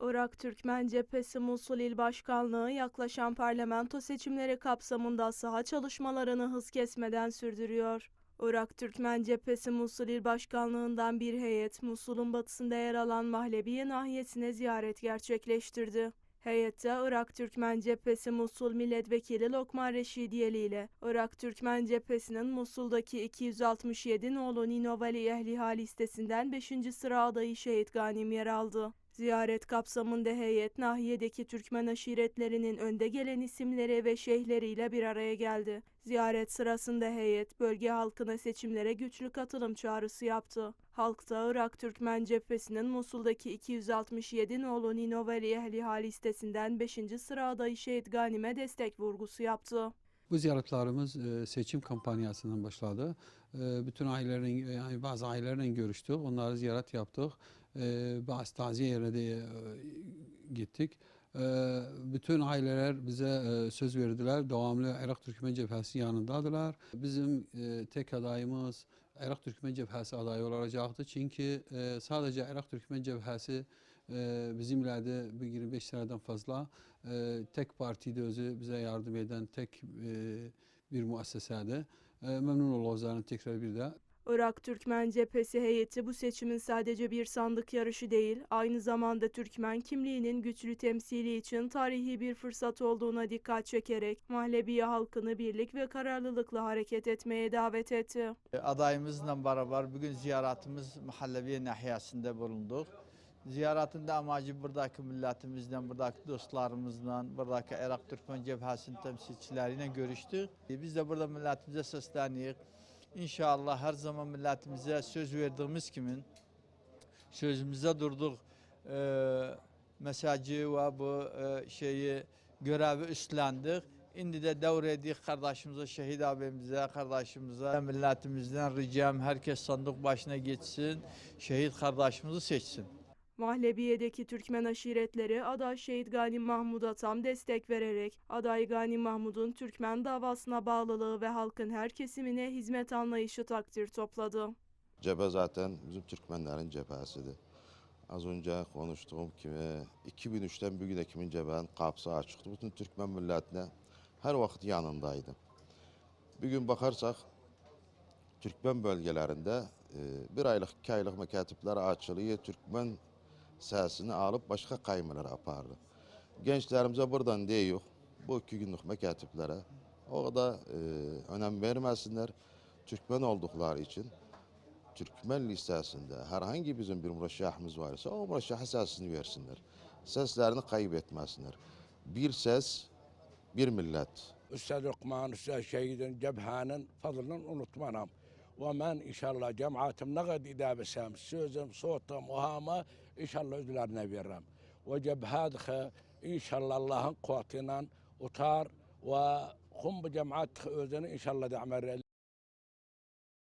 Irak Türkmen Cephesi Musul İl Başkanlığı yaklaşan parlamento seçimleri kapsamında saha çalışmalarını hız kesmeden sürdürüyor. Irak Türkmen Cephesi Musul İl Başkanlığından bir heyet Musul'un batısında yer alan Mahlebiye nahiyesine ziyaret gerçekleştirdi. Heyette Irak Türkmen Cephesi Musul Milletvekili Lokman Reşidiyeli ile Irak Türkmen Cephesi'nin Musul'daki 267 nolu Ninovali Ehliha listesinden 5. sıra adayı Şehit Ganim yer aldı. Ziyaret kapsamında heyet nahiyedeki Türkmen aşiretlerinin önde gelen isimleri ve şeyhleriyle bir araya geldi. Ziyaret sırasında heyet bölge halkına seçimlere güçlü katılım çağrısı yaptı. Halk da Irak Türkmen cephesinin Musul'daki 267 nolu Ninoveli Ehliha listesinden 5. sıra adayı Şehit Ganim'e destek vurgusu yaptı. Bu ziyaretlerimiz e, seçim kampanyasından başladı. E, Bütün ailelerin, yani bazı ailelerin görüştük. Onları ziyaret yaptık. E, Bazı taziye yerine de gittik. E, Bütün aileler bize e, söz verdiler. Devamlı Irak Türkmen Cephesi yanındadılar. Bizim e, tek adayımız Irak Türkmen Cephesi adayı olacaktı. Çünkü e, sadece Irak Türkmen Cephesi e, bizimlerde bir 25 seneden fazla tek partide özü bize yardım eden tek bir müessesede. E, memnun olacağını tekrar bir de Irak Türkmen Cephesi heyeti bu seçimin sadece bir sandık yarışı değil, aynı zamanda Türkmen kimliğinin güçlü temsili için tarihi bir fırsat olduğuna dikkat çekerek Mahlebiye halkını birlik ve kararlılıkla hareket etmeye davet etti. Adayımızla beraber bugün ziyaretimiz Mahallebiye nahiyesinde bulunduk. Ziyaretin de amacı buradaki milletimizle, buradaki dostlarımızla, buradaki Irak Türkmen Cephesi'nin temsilcileriyle görüştük. Biz de burada milletimize sesleniyoruz. İnşallah her zaman milletimize söz verdiğimiz kimin sözümüze durduk. Ee, mesajı ve bu e, şeyi görevi üstlendik. Şimdi de devredik kardeşimize, şehit abimize, kardeşimize, milletimizden ricam herkes sandık başına geçsin, şehit kardeşimizi seçsin. Mahlebiye'deki Türkmen aşiretleri aday Şehit Gani Mahmud'a tam destek vererek aday Gani Mahmud'un Türkmen davasına bağlılığı ve halkın her kesimine hizmet anlayışı takdir topladı. Cephe zaten bizim Türkmenlerin cephesidir. Az önce konuştuğum gibi 2003'ten bugüne kimin cephenin kapısı açıktı. Bütün Türkmen milletine her vakit yanındaydı. Bugün bakarsak Türkmen bölgelerinde e, bir aylık, iki aylık mekatipler açılıyor. Türkmen sesini alıp başka kaymalara apardı. Gençlerimize buradan diyor bu iki günlük mekatiplere o kadar e, önem vermesinler. Türkmen oldukları için Türkmen listesinde herhangi bizim bir mürşahımız varsa o mürşah sesini versinler. Seslerini kaybetmesinler. Bir ses, bir millet. Üstad Lokman, Üstad Şehidin, Cebhan'ın fadlını unutmanam. Ve men inşallah cemaatim ne kadar idabesem, sözüm, sotum, muhama inşallah özlerine veririm. Ve cebhadha inşallah Allah'ın kuvvetiyle utar ve kum bu cemaat özünü inşallah da